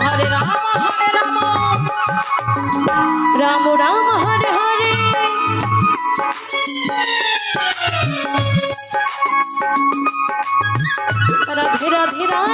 Hare Ram Hare Ram Ram Ram Hare Hare Radhe Radhe Radhe